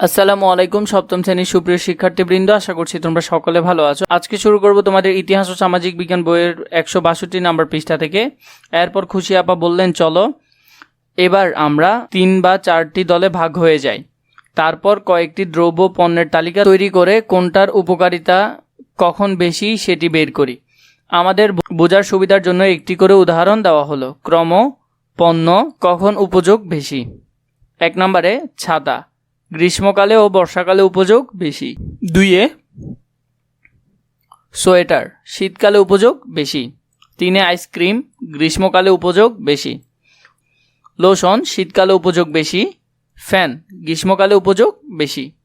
আসসালামু আলাইকুম, সপ্তম শ্রেণির সুপ্রিয় শিক্ষার্থীবৃন্দ, আশা করছি তোমরা সকলে ভালো আছো। আজকে শুরু করব তোমাদের ইতিহাস ও সামাজিক বিজ্ঞান বইয়ের একশো বাষট্টি নাম্বার পৃষ্ঠা থেকে। এরপর খুশি আপা বললেন, চলো, এবার আমরা তিন বা চারটি দলে ভাগ হয়ে যাই। তারপর কয়েকটি দ্রব্য পণ্যের তালিকা তৈরি করে কোনটার উপকারিতা কখন বেশি সেটি বের করি। আমাদের বোঝার সুবিধার জন্য একটি করে উদাহরণ দেওয়া হলো। ক্রম, পণ্য, কখন উপযোগ বেশি। এক নম্বরে, ছাতা। গ্রীষ্মকালে ও বর্ষাকালে উপযোগ বেশি। দুইয়ে, সোয়েটার, শীতকালে উপযোগ বেশি। তিনে, আইসক্রিম, গ্রীষ্মকালে উপযোগ বেশি। লোশন, শীতকালে উপযোগ বেশি। ফ্যান, গ্রীষ্মকালে উপযোগ বেশি।